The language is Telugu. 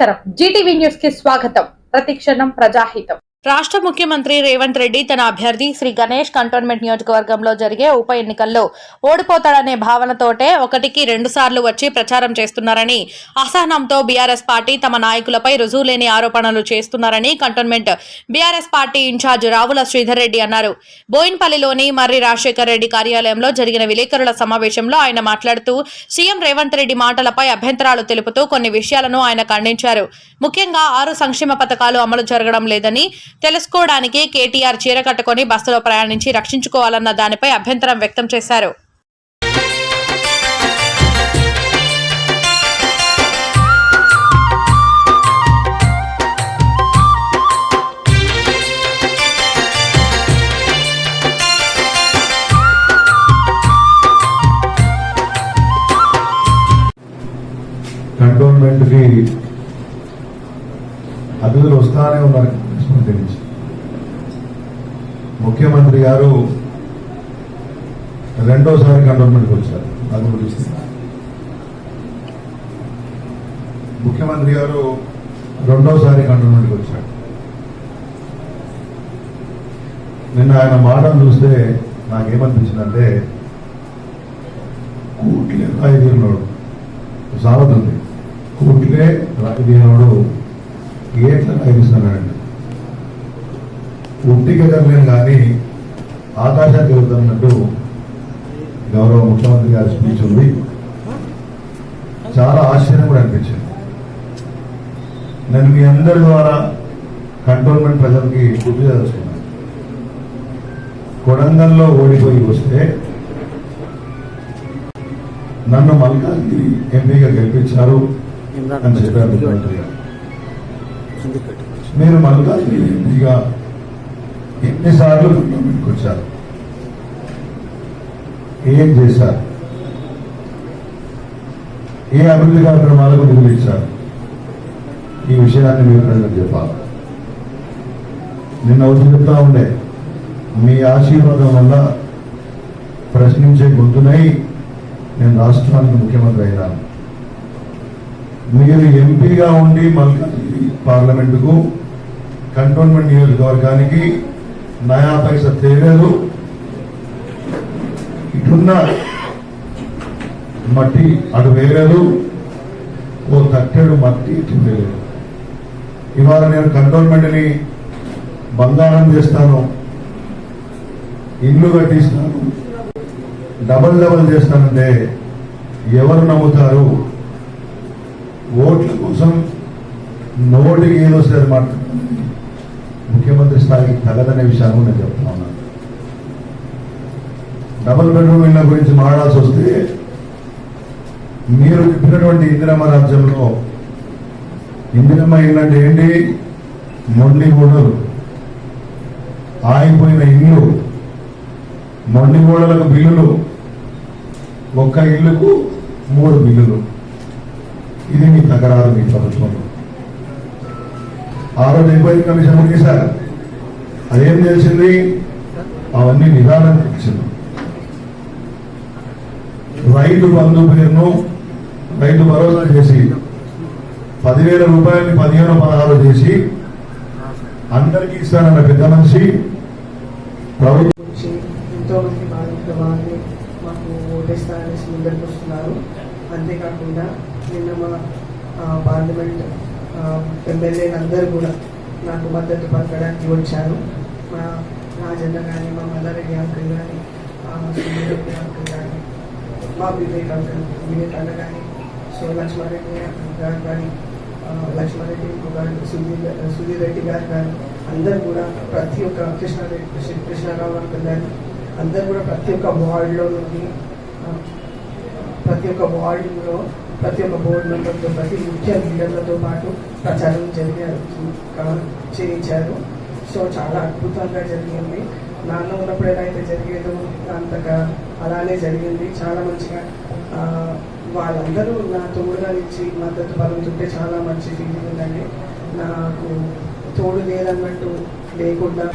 నమస్కారం జీటీవీ న్యూస్ కి స్వాగతం ప్రతిక్షణం ప్రజాహితం రాష్ట్ర ముఖ్యమంత్రి రేవంత్ రెడ్డి తన అభ్యర్థి శ్రీ గణేష్ కంటోన్మెంట్ నియోజకవర్గంలో జరిగే ఉప ఎన్నికల్లో ఓడిపోతాడనే భావనతోటే ఒకటికి రెండుసార్లు వచ్చి ప్రచారం చేస్తున్నారని అసహనంతో బీఆర్ఎస్ పార్టీ తమ నాయకులపై రుజువులేని ఆరోపణలు చేస్తున్నారని cantonment BRS party incharge Ravula Sridhar Reddy అన్నారు. బోయిన్పల్లిలోని మర్రి రాజశేఖర్ రెడ్డి కార్యాలయంలో జరిగిన విలేకరుల సమావేశంలో ఆయన మాట్లాడుతూ సీఎం రేవంత్ రెడ్డి మాటలపై అభ్యంతరాలు తెలుపుతూ కొన్ని విషయాలను ఆయన ఖండించారు. ముఖ్యంగా ఆరు సంక్షేమ పథకాలు అమలు జరగడం లేదని తెలుసుకోవడానికి కేటీఆర్ చీర కట్టుకుని బస్సులో ప్రయాణించి రక్షించుకోవాలన్న దానిపై అభ్యంతరం వ్యక్తం చేశారు. కంటోన్మెంట్కి అతిథులు వస్తానే ఉన్నారు ముఖ్యమంత్రి ముఖ్యమంత్రి గారు రెండోసారి కంటోన్మెంట్కి వచ్చారు. అది గురించి ముఖ్యమంత్రి గారు రెండోసారి కంటోన్మెంట్కి వచ్చారు. నిన్న ఆయన మాటను చూస్తే నాకేమనిపించిందంటే కూట్లే రాయిదీరున్నాడు సామెత కూట్లే రాయిదీరుడు ఏట్ల రాయిస్తున్నాడండి ఉట్టికి ఎదగలేను కానీ ఆకాశానికి వెళ్తున్నట్టు గౌరవ ముఖ్యమంత్రి గారి స్పీచ్ ఉంది. చాలా ఆశ్చర్యం కూడా అనిపించింది. నేను మీ అందరి ద్వారా కంటోన్మెంట్ ప్రజలకి గుర్తు చేస్తున్నాను కొడంగల్లో ఓడిపోయి వస్తే నన్ను మల్కాజ్గిరి ఎంపీగా గెలిపించారు అని చెప్పారు ముఖ్యమంత్రి గారు. మీరు మల్కాజ్గిరి ఎంపీగా ఎన్నిసార్లు గవర్నమెంట్కి వచ్చారు ఏం చేశారు? ఏ అభివృద్ధి కార్యక్రమాలకు నిధులు ఇచ్చారు? ఈ విషయాన్ని మీరు ప్రజలకు చెప్పాలి. నిన్న వచ్చి చెప్తా ఉండే మీ ఆశీర్వాదం వల్ల ప్రశ్నించే గొంతునై నేను రాష్ట్రానికి ముఖ్యమంత్రి అయినాను. మీరు ఎంపీగా ఉండి మల్కాజ్గిరి పార్లమెంటుకు కంటోన్మెంట్ నియోజకవర్గానికి నయా పైస తేలేదు. ఇటున్న మట్టి అటు వేయలేదు. ఓ తట్టెడు మట్టి ఇటు వేయలేదు. ఇవాళ నేను కంటోన్మెంట్ని బంగారం చేస్తాను. ఇల్లు కట్టిస్తాను. డబల్ డబల్ చేస్తానంటే ఎవరు నమ్ముతారు? ఓట్ల కోసం నోటికి ఏదో సరే మాట్లాడుతుంది ముఖ్యమంత్రి స్థాయికి తగదనే విషయాన్ని నేను చెప్తా ఉన్నాను డబుల్ బెడ్రూమ్ ఇళ్ళ గురించి మాట్లాడాల్సి వస్తే మీరు చెప్పినటువంటి ఇందిరమ్మ రాజ్యంలో ఇందిరమ్మ ఇల్లు అంటే ఏంటి? మొండి గోడలు ఆగిపోయిన ఇల్లు మొండి గోడలకు బిల్లులు. ఒక్క ఇల్లుకు మూడు బిల్లులు. ఇది మీ తగరారు మీ ప్రభుత్వంలో ఆ రోజు ఎంక్వైరీ కమిషన్ ముగిశారు అదేం తెలిసింది? అవన్నీ నిదానం తెలిసింది. రైతు బంధు పేరును రైతు భరోసా చేసి పదివేల రూపాయలని పదిహేను పదహారు చేసి అందరికీ ఇస్తానన్న పెద్ద మనిషి ప్రభుత్వం ఎంతో మంది బాధితుల వారిని మాకు ఓటేస్తారనేసి ముందరికి వస్తున్నారు అంతేకాకుండా నిన్న మా పార్లమెంట్ ఎమ్మెల్యేలందరూ అందరూ కూడా నాకు మద్దతు పలకడానికి వచ్చారు. మా రాజన్న కానీ మా మల్లారెడ్డి అంకుల్ కానీ సునీరెడ్డి అంకుల్ కానీ మా వివేక్ అంకుల్ వివేక్ అన్న కానీ సో లక్ష్మారెడ్డి గారు కానీ లక్ష్మారెడ్డి గారు సుధీర్ సుధీర్ రెడ్డి గారు కానీ అందరు కూడా ప్రతి ఒక్క కృష్ణారెడ్డి కృష్ణారావు అంకుల్ కానీ అందరు కూడా ప్రతి ఒక్క వార్డులో నుండి ప్రతి ఒక్క వార్డులో ప్రతి ఒక్క బోర్డు మెంబర్తో ప్రతి ముఖ్య లీడర్లతో పాటు ప్రచారం జరిగారు. చేయించారు. సో చాలా అద్భుతంగా జరిగింది. నాన్న ఉన్నప్పుడు ఎలా అయితే జరిగేదో అంతగా అలానే జరిగింది. చాలా మంచిగా వాళ్ళందరూ నా తోడుగా ఇచ్చి మద్దతు పలుకుతుంటే చాలా మంచి ఫీలింగ్ ఉందండి. నాకు తోడు లేదన్నట్టు లేకుండా